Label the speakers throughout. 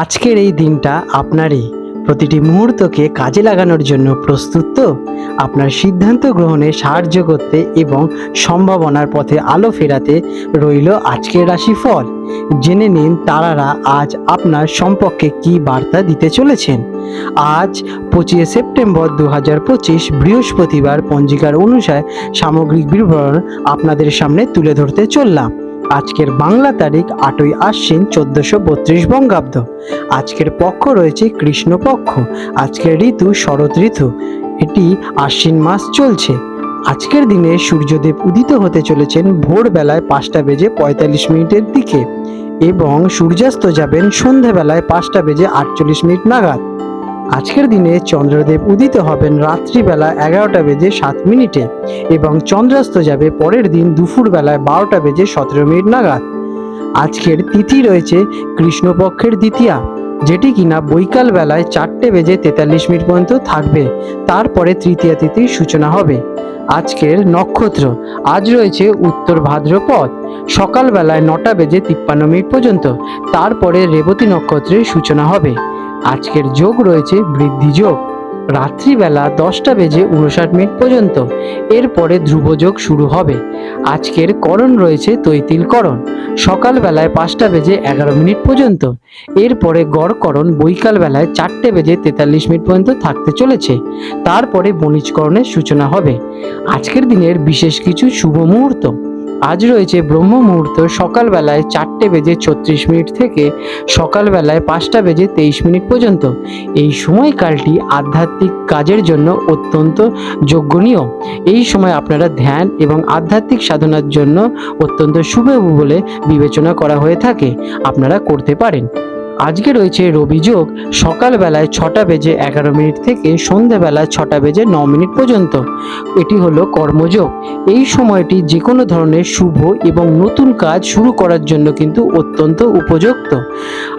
Speaker 1: আজকের এই দিনটা আপনারই। প্রতিটি মুহূর্তকে কাজে লাগানোর জন্য প্রস্তুত তো? আপনার সিদ্ধান্ত গ্রহণে সাহায্য করতে এবং সম্ভাবনার পথে আলো ফেরাতে রইল আজকের রাশিফল। জেনে নিন তারারা আজ আপনার সম্পর্কে কি বার্তা দিতে চলেছেন। আজ পঁচিশে সেপ্টেম্বর দু হাজার পঁচিশ বৃহস্পতিবার পঞ্জিকার অনুসারে সামগ্রিক বিবরণ আপনাদের সামনে তুলে ধরতে চললাম। আজকের বাংলা তারিখ আটই আশ্বিন চোদ্দশো বত্রিশ বঙ্গাব্দ। আজকের পক্ষ রয়েছে কৃষ্ণপক্ষ। আজকের ঋতু শরৎ ঋতু। এটি আশ্বিন মাস চলছে। আজকের দিনে সূর্যদেব উদিত হতে চলেছেন ভোরবেলায় পাঁচটা বেজে পঁয়তাল্লিশ মিনিটের দিকে এবং সূর্যাস্ত যাবেন সন্ধেবেলায় পাঁচটা বেজে আটচল্লিশ মিনিট নাগাদ। আজকের দিনে চন্দ্রদেব উদিত হবেন রাত্রিবেলা এগারোটা বেজে সাত মিনিটে এবং চন্দ্রাস্ত যাবে পরের দিন দুপুরবেলায় বারোটা বেজে সতেরো মিনিট নাগাদ। আজকের তিথি রয়েছে কৃষ্ণপক্ষের দ্বিতীয়া, যেটি কিনা বৈকাল বেলায় চারটে বেজে তেতাল্লিশ মিনিট পর্যন্ত থাকবে। তারপরে তৃতীয়া তিথির সূচনা হবে। আজকের নক্ষত্র, আজ রয়েছে উত্তর ভাদ্রপদ সকালবেলায় নটা বেজে তিপ্পান্ন মিনিট পর্যন্ত। তারপরে রেবতী নক্ষত্রের সূচনা হবে। আজকের যোগ রয়েছে বৃদ্ধি যোগ। রাত্রিবেলা দশটা বেজে উনষাট মিনিট পর্যন্ত। এরপরে ধ্রুবযোগ শুরু হবে। আজকের করণ রয়েছে তৈতিল করণ সকালবেলায় পাঁচটা বেজে এগারো মিনিট পর্যন্ত। এরপরে গড়করণ বৈকাল বেলায় চারটে বেজে তেতাল্লিশ মিনিট পর্যন্ত থাকতে চলেছে। তারপরে বণিজকরণের সূচনা হবে। আজকের দিনের বিশেষ কিছু শুভ মুহূর্ত। আজ রয়েছে ব্রহ্ম মুহূর্ত সকালবেলায় চারটে বেজে ছত্রিশ মিনিট থেকে সকালবেলায় পাঁচটা বেজে তেইশ মিনিট পর্যন্ত। এই সময়কালটি আধ্যাত্মিক কাজের জন্য অত্যন্ত যোগ্যনীয়। এই সময় আপনারা ধ্যান এবং আধ্যাত্মিক সাধনার জন্য অত্যন্ত শুভ বলে বিবেচনা করা হয়ে থাকে। আপনারা করতে পারেন। আজকে রয়েছে রবি যোগ সকালবেলায় ছটা বেজে এগারো মিনিট থেকে সন্ধেবেলায় ছটা বেজে ন মিনিট পর্যন্ত। এটি হলো কর্মযোগ। এই সময়টি যে কোনো ধরনের শুভ এবং নতুন কাজ শুরু করার জন্য কিন্তু অত্যন্ত উপযুক্ত।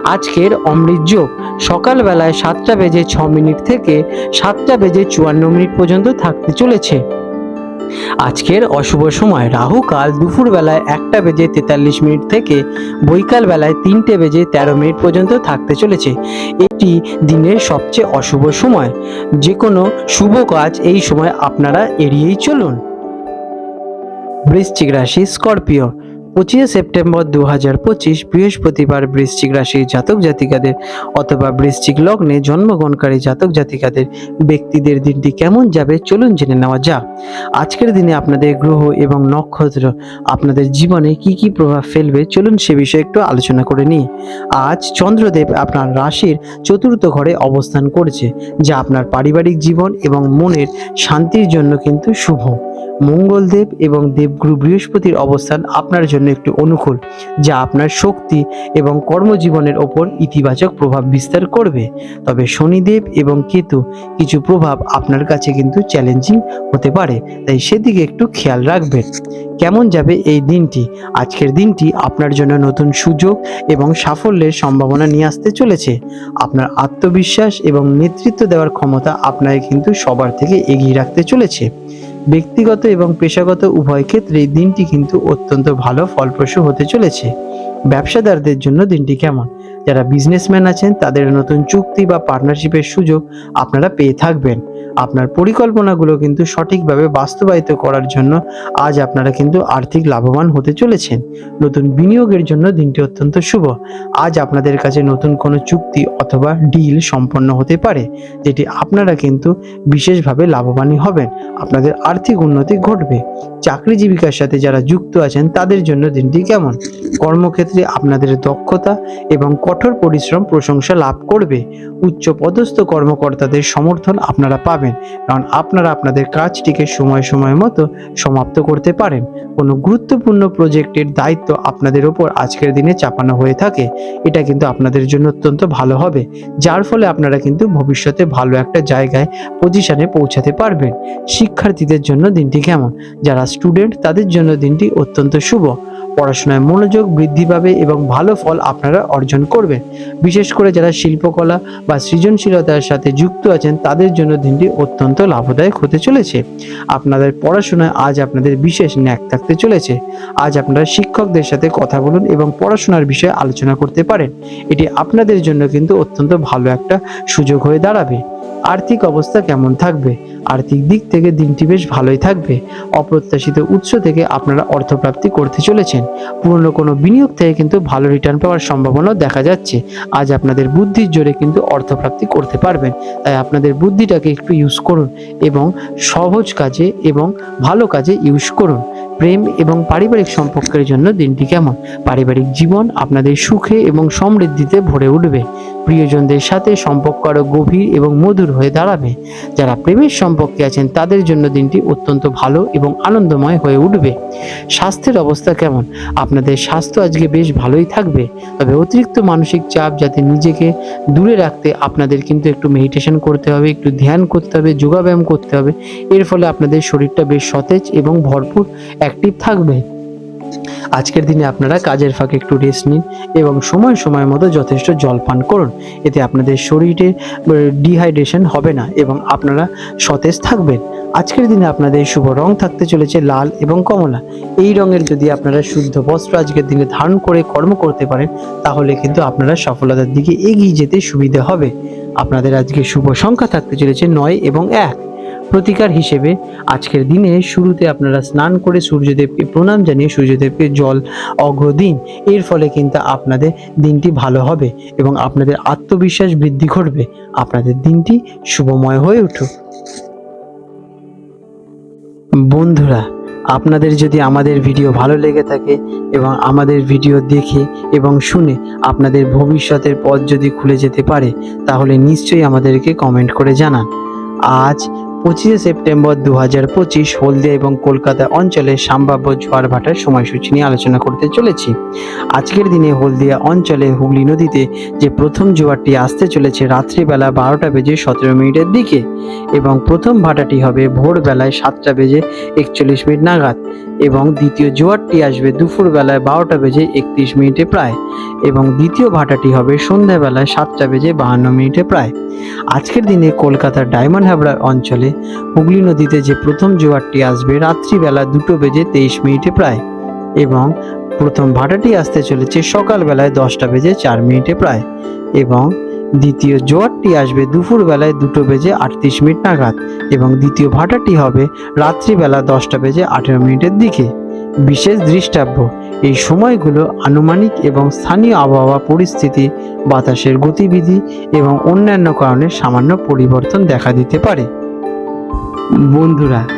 Speaker 1: আজকের অমৃত যোগ সকালবেলায় সাতটা বেজে ছ মিনিট থেকে সাতটা বেজে চুয়ান্ন মিনিট পর্যন্ত থাকতে চলেছে। আজকের অশুভ সময়, রাহু কাল দুপুর বেলায় একটা বেজে তেতাল্লিশ মিনিট থেকে বৈকাল বেলায় তিনটে বেজে তেরো মিনিট পর্যন্ত থাকতে চলেছে। এটি দিনের সবচেয়ে অশুভ সময়। যে কোনো শুভ কাজ এই সময় আপনারা এড়িয়েই চলুন। বৃশ্চিক রাশি স্করপিও। পঁচিশে সেপ্টেম্বর দু হাজার পঁচিশ বৃহস্পতিবার বৃশ্চিক রাশির জাতক জাতিকাদের অথবা বৃশ্চিক লগ্নে জন্মগ্রহণকারী জাতক জাতিকাদের ব্যক্তিদের দিনটি কেমন যাবে চলুন জেনে নেওয়া যাক। আজকের দিনে আপনাদের গ্রহ এবং নক্ষত্র আপনাদের জীবনে কি কি প্রভাব ফেলবে চলুন সে বিষয়ে একটু আলোচনা করে নিই। আজ চন্দ্রদেব আপনার রাশির চতুর্থ ঘরে অবস্থান করছে, যা আপনার পারিবারিক জীবন এবং মনের শান্তির জন্য কিন্তু শুভ। মঙ্গলদেব এবং দেবগুরু বৃহস্পতির অবস্থান আপনার জন্য একটু অনুকূল, যা আপনার শক্তি এবং কর্মজীবনের ওপর ইতিবাচক প্রভাব বিস্তার করবে। তবে শনিদেব এবং কেতু কিছু প্রভাব আপনার কাছে কিন্তু চ্যালেঞ্জিং হতে পারে, তাই সেদিকে একটু খেয়াল রাখবেন। কেমন যাবে এই দিনটি? আজকের দিনটি আপনার জন্য নতুন সুযোগ এবং সাফল্যের সম্ভাবনা নিয়ে আসতে চলেছে। আপনার আত্মবিশ্বাস এবং নেতৃত্ব দেওয়ার ক্ষমতা আপনাকে কিন্তু সবার থেকে এগিয়ে রাখতে চলেছে। ব্যক্তিগত এবং পেশাগত উভয় ক্ষেত্রেই দিনটি কিন্তু অত্যন্ত ভালো ফলপ্রসূ হতে চলেছে। ব্যবসাদারদের জন্য দিনটি কেমন? যারা বিজনেসম্যান আছেন, তাদের নতুন চুক্তি বা পার্টনারশিপের সুযোগ আপনারা পেয়ে থাকবেন। আপনার পরিকল্পনাগুলো কিন্তু সঠিকভাবে বাস্তবায়িত করার জন্য আজ আপনারা কিন্তু আর্থিক লাভবান হতে চলেছেন। নতুন বিনিয়োগের জন্য দিনটি অত্যন্ত শুভ। আজ আপনাদের কাছে নতুন কোনো চুক্তি অথবা ডিল সম্পন্ন হতে পারে, যেটি আপনারা কিন্তু বিশেষভাবে লাভবানই হবেন। আপনাদের আর্থিক উন্নতি ঘটবে। চাকরি জীবিকার সাথে যারা যুক্ত আছেন, তাদের জন্য দিনটি কেমন? কর্মক্ষেত্রে আপনাদের দক্ষতা এবং কঠোর পরিশ্রম, প্রশংসা লাভ করবে। উচ্চ পদস্থ কর্মকর্তাদের সমর্থন আপনারা পাবেন, কারণ আপনারা আপনাদের কাজটিকে সময় সময় মতো সমাপ্ত করতে পারেন। কোনো গুরুত্বপূর্ণ প্রজেক্টের দায়িত্ব আপনাদের ওপর আজকের দিনে চাপানো হয়ে থাকে। এটা কিন্তু আপনাদের জন্য অত্যন্ত ভালো হবে, যার ফলে আপনারা কিন্তু ভবিষ্যতে ভালো একটা জায়গায়, পজিশনে পৌঁছাতে পারবেন। শিক্ষার্থীদের জন্য দিনটি কেমন? যারা স্টুডেন্ট, তাদের জন্য দিনটি অত্যন্ত শুভ। পড়াশোনায় মনোযোগ বৃদ্ধি পাবে এবং ভালো ফল আপনারা অর্জন করবেন। বিশেষ করে যারা শিল্পকলা বা সৃজনশীলতার সাথে যুক্ত আছেন, তাদের জন্য দিনটি অত্যন্ত লাভদায়ক হতে চলেছে। আপনাদের পড়াশোনায় আজ আপনাদের বিশেষ ন্যাক থাকতে চলেছে। আজ আপনারা শিক্ষকদের সাথে কথা বলুন এবং পড়াশোনার বিষয়ে আলোচনা করতে পারেন। এটি আপনাদের জন্য কিন্তু অত্যন্ত ভালো একটা সুযোগ হয়ে দাঁড়াবে। আর্থিক অবস্থা কেমন থাকবে? আর্থিক দিক থেকে দিনটি বেশ ভালোই থাকবে। অপ্রত্যাশিত উৎস থেকে আপনারা অর্থপ্রাপ্তি করতে চলেছেন। পুরনো কোনো বিনিয়োগ থেকে কিন্তু ভালো রিটার্ন পাওয়ার সম্ভাবনাও দেখা যাচ্ছে। আজ আপনাদের বুদ্ধির জোরে কিন্তু অর্থপ্রাপ্তি করতে পারবেন। তাই আপনাদের বুদ্ধিটাকে একটু ইউজ করুন এবং সহজ কাজে এবং ভালো কাজে ইউজ করুন। প্রেম এবং পারিবারিক সম্পর্কের জন্য দিনটি কেমন? পারিবারিক জীবন আপনাদের সুখে এবং সমৃদ্ধিতে ভরে উঠবে। প্রিয়জনদের সাথে সম্পর্ক আরও গভীর এবং মধুর হয়ে দাঁড়াবে। যারা প্রেমের সম্পর্কে আছেন, তাদের জন্য দিনটি অত্যন্ত ভালো এবং আনন্দময় হয়ে উঠবে। স্বাস্থ্যের অবস্থা কেমন? আপনাদের স্বাস্থ্য আজকে বেশ ভালোই থাকবে, তবে অতিরিক্ত মানসিক চাপ যাতে নিজেকে দূরে রাখতে আপনাদের কিন্তু একটু মেডিটেশন করতে হবে, একটু ধ্যান করতে হবে, যোগাব্যায়াম করতে হবে। এর ফলে আপনাদের শরীরটা বেশ সতেজ এবং ভরপুর অ্যাক্টিভ থাকবে। আজকের দিনে আপনারা কাজের ফাঁকে একটু রেস্ট নিন এবং সময় সময় মতো যথেষ্ট জল পান করুন। এতে আপনাদের শরীরে ডিহাইড্রেশন হবে না এবং আপনারা সতেজ থাকবেন। আজকের দিনে আপনাদের শুভ রং থাকতে চলেছে লাল এবং কমলা। এই রঙের যদি আপনারা শুদ্ধ বস্ত্র আজকের দিনে ধারণ করে কর্ম করতে পারেন, তাহলে কিন্তু আপনারা সফলতার দিকে এগিয়ে যেতে সুবিধা হবে। আপনাদের আজকে শুভ সংখ্যা থাকতে চলেছে নয় এবং এক। প্রতিকার হিসেবে আজকের দিনে শুরুতে আপনারা স্নান করে সূর্যদেবকে প্রণাম জানিয়ে সূর্যদেবকে জল অঘ্র দিন। এর ফলে কিন্তু আপনাদের দিনটি ভালো হবে এবং আপনাদের আত্মবিশ্বাস বৃদ্ধি ঘটবে। আপনাদের দিনটি শুভময় হয়ে উঠুক। বন্ধুরা, আপনাদের যদি আমাদের ভিডিও ভালো লেগে থাকে এবং আমাদের ভিডিও দেখে এবং শুনে আপনাদের ভবিষ্যতের পথ যদি খুলে যেতে পারে, তাহলে নিশ্চয়ই আমাদেরকে কমেন্ট করে জানান। আজ পঁচিশে সেপ্টেম্বর দু হাজার পঁচিশ হলদিয়া এবং কলকাতা অঞ্চলে সম্ভাব্য ঝড় ভাটার সময়সূচি নিয়ে আলোচনা করতে চলেছি। আজকের দিনে হলদিয়া অঞ্চলে হুগলি নদীতে যে প্রথম জোয়ারটি আসতে চলেছে রাত্রিবেলা বারোটা বেজে সতেরো মিনিটের দিকে এবং প্রথম ভাটাটি হবে ভোরবেলায় সাতটা বেজে একচল্লিশ মিনিট নাগাদ। এবং দ্বিতীয় জোয়ারটি আসবে দুপুরবেলায় বারোটা বেজে একত্রিশ মিনিটে প্রায় এবং দ্বিতীয় ভাটাটি হবে সন্ধ্যাবেলায় সাতটা বেজে বাহান্ন মিনিটে প্রায়। আজকের দিনে কলকাতার ডায়মন্ড হাবড়া অঞ্চলে হুগলি নদীতে যে প্রথম জোয়ারটি আসবে রাত্রিবেলা দুটো বেজে তেইশ মিনিটে প্রায় এবং প্রথম ভাটাটি আসতে চলেছে সকালবেলায় দশটা বেজে চার মিনিটে প্রায় এবং দ্বিতীয় জোয়ারটি আসবে দুপুরবেলায় দুটো বেজে আটত্রিশ মিনিট নাগাদ এবং দ্বিতীয় ভাটাটি হবে রাত্রিবেলা দশটা বেজে আঠেরো মিনিটের দিকে। বিশেষ দৃষ্টাব্য, এই সময়গুলো আনুমানিক এবং স্থানীয় আবহাওয়া পরিস্থিতি, বাতাসের গতিবিধি এবং অন্যান্য কারণে সামান্য পরিবর্তন দেখা দিতে পারে। বন্ধুরা